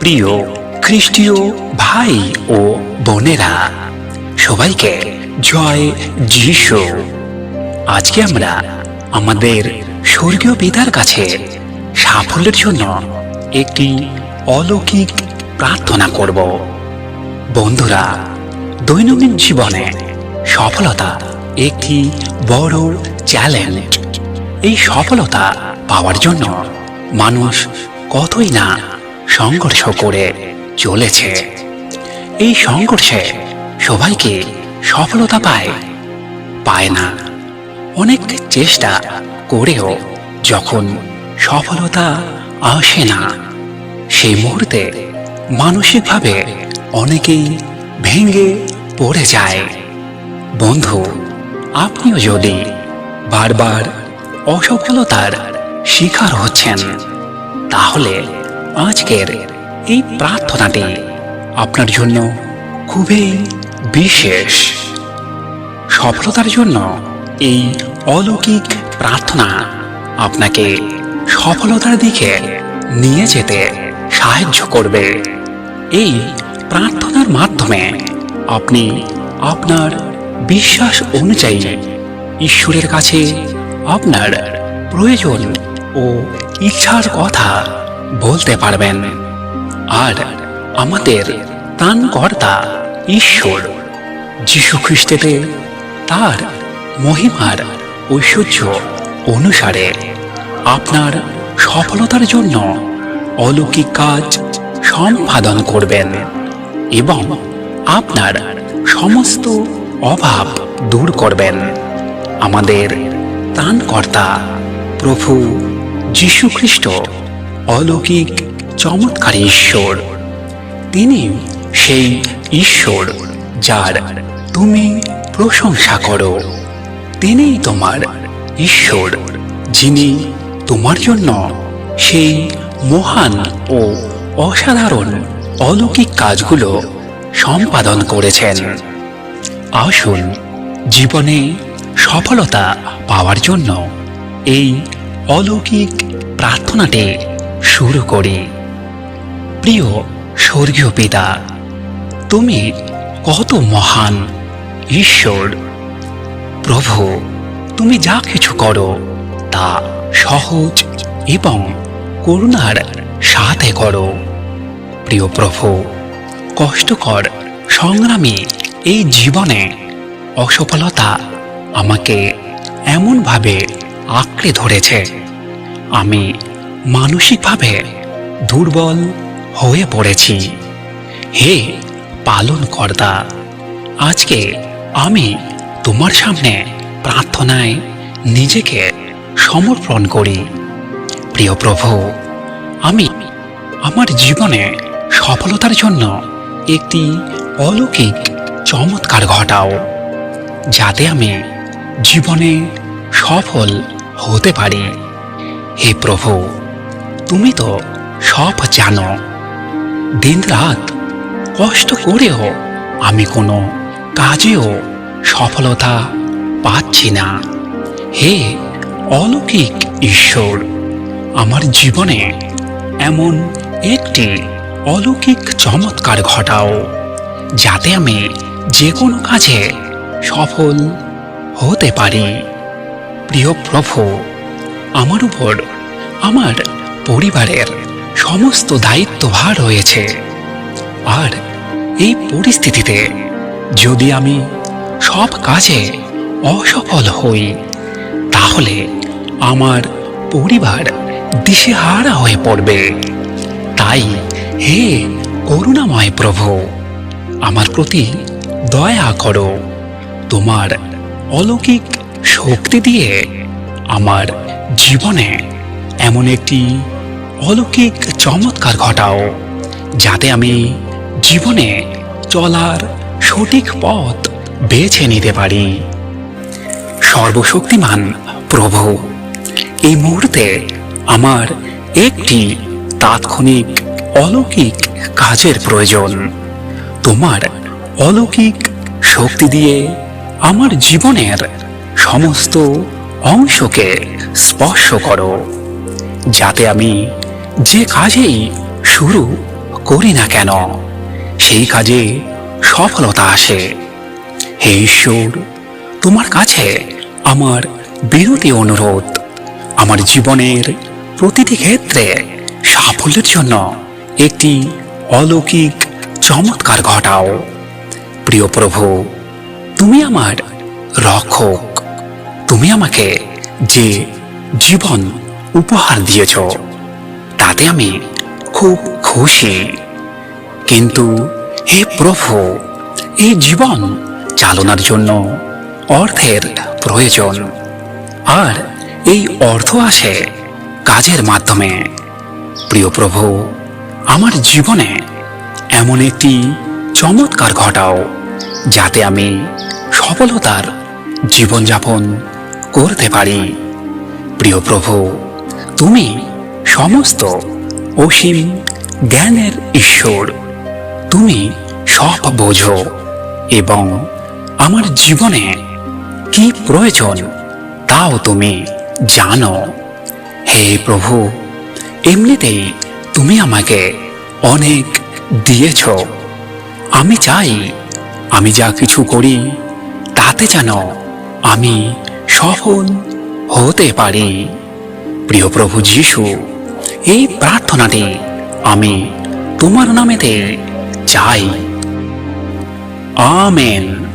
প্রিয় খ্রিস্টীয় ভাই ও বোনেরা, সবাইকে জয় যিশু। আজকে আমরা আমাদের স্বর্গীয় পিতার কাছে সাফল্যের জন্য একটি অলৌকিক প্রার্থনা করব। বন্ধুরা, দৈনন্দিন জীবনে সফলতা একটি বড় চ্যালেঞ্জ। এই সফলতা পাওয়ার জন্য মানুষ কতই না সংঘর্ষ করে চলেছে। এই সংঘর্ষে সবাইকে সফলতা পায়। পায় না। অনেক চেষ্টা করেও যখন সফলতা আসে না, সেই মুহূর্তে মানসিকভাবে অনেকেই ভেঙে পড়ে যায়। বন্ধু, আপনিও যদি বারবার অসফলতার শিকার হচ্ছেন, তাহলে আজকের এই প্রার্থনাটি আপনার জন্য খুবই বিশেষ। সফলতার জন্য এই অলৌকিক প্রার্থনা আপনাকে সফলতার দিকে নিয়ে যেতে সাহায্য করবে। এই প্রার্থনার মাধ্যমে আপনি আপনার বিশ্বাস অনুযায়ী ঈশ্বরের কাছে আপনার প্রয়োজন ও ইচ্ছার কথা বলতে পারবেন, আর আমাদের ত্রাণকর্তা ঈশ্বর যীশু খ্রিস্টেতে তার মহিমার ঐশ্বর্য অনুসারে আপনার সফলতার জন্য অলৌকিক কাজ সম্পাদন করবেন এবং আপনার সমস্ত অভাব দূর করবেন। আমাদের ত্রাণকর্তা প্রভু যীশু খ্রিস্ট অলৌকিক, চমৎকার ঈশ্বর। তিনি সেই ঈশ্বর যার তুমি প্রশংসা করো। তিনিই তোমার ঈশ্বর, যিনি তোমার জন্য সেই মহান ও অসাধারণ অলৌকিক কাজগুলো সম্পাদন করেছেন। আসুন জীবনে সফলতা পাওয়ার জন্য এই অলৌকিক প্রার্থনাটি শুরু করি। প্রিয় স্বর্গীয় পিতা, তুমি কত মহান ঈশ্বর। প্রভু, তুমি যা কিছু করো তা সহজ এবং করুণার সাথে করো। প্রিয় প্রভু, কষ্টকর সংগ্রামী এই জীবনে অসফলতা আমাকে এমনভাবে আঁকড়ে ধরেছে। আমি মানসিকভাবে দুর্বল হয়ে পড়েছি। হে পালন কর্তা আজকে আমি তোমার সামনে প্রার্থনায় নিজেকে সমর্পণ করি। প্রিয় প্রভু, আমি আমার জীবনে সফলতার জন্য একটি অলৌকিক চমৎকার ঘটাও, যাতে আমি জীবনে সফল হতে পারি। হে প্রভু তুমি তো সব জানো। দিন রাত কষ্ট করেও আমি কোনো কাজেও সফলতা পাচ্ছি না। হে অলৌকিক ঈশ্বর, আমার জীবনে এমন একটি অলৌকিক চমৎকার ঘটাও, যাতে আমি যে কোনো কাজে সফল হতে পারি। প্রিয় প্রভু, আমার উপর আমার পরিবারের সমস্ত দায়িত্বভার রয়েছে। আর এই পরিস্থিতিতে যদি আমি সব কাজে অসফল হই, তাহলে আমার পরিবার দিশেহারা হয়ে পড়বে। তাই হে করুণাময় প্রভু, আমার প্রতি দয়া করো। তোমার অলৌকিক শক্তি দিয়ে আমার জীবনে এমন একটি অলৌকিক, চমৎকার ঘটাও, যাতে আমি জীবনে চলার সঠিক পথ বেছে নিতে পারি। সর্বশক্তিমান প্রভু, এই মুহূর্তে আমার একটি তাৎক্ষণিক, অলৌকিক কাজের প্রয়োজন। তোমার অলৌকিক শক্তি দিয়ে আমার জীবনের সমস্ত অংশকে স্পর্শ করো, যাতে আমি যে কাজেই শুরু করি না কেন, সেই কাজে সফলতা আসে। হে ঈশ্বর, তোমার কাছে আমার বিরতি অনুরোধ। আমার জীবনের প্রতিটি ক্ষেত্রে সাফল্যের জন্য একটি অলৌকিক চমৎকার ঘটাও। প্রিয় প্রভু, তুমি আমার রক্ষক। তুমি আমাকে যে জীবন উপহার দিয়েছ তাতে আমি খুব খুশি। কিন্তু হে প্রভু, এই জীবন চালনার জন্য অর্থের প্রয়োজন। আর এই অর্থ আসে কাজের মাধ্যমে। প্রিয় প্রভু, আমার জীবনে এমন একটি চমৎকার ঘটাও, যাতে আমি সফলতার জীবনযাপন করতে পারি। প্রিয় প্রভু, তুমি সমস্ত অসীম জ্ঞানের ঈশ্বর, তুমি সব বোঝো এবং আমার জীবনে কি প্রয়োজন তাও তুমি জানো। হে প্রভু, এমনিতেই তুমি আমাকে অনেক দিয়েছ। আমি চাই আমি যা কিছু করি তাতে যেন আমি সফল হতে পারি। প্রিয় প্রভু যিশু এই প্রার্থনাটি আমি তোমার নামেতে চাই। আমেন।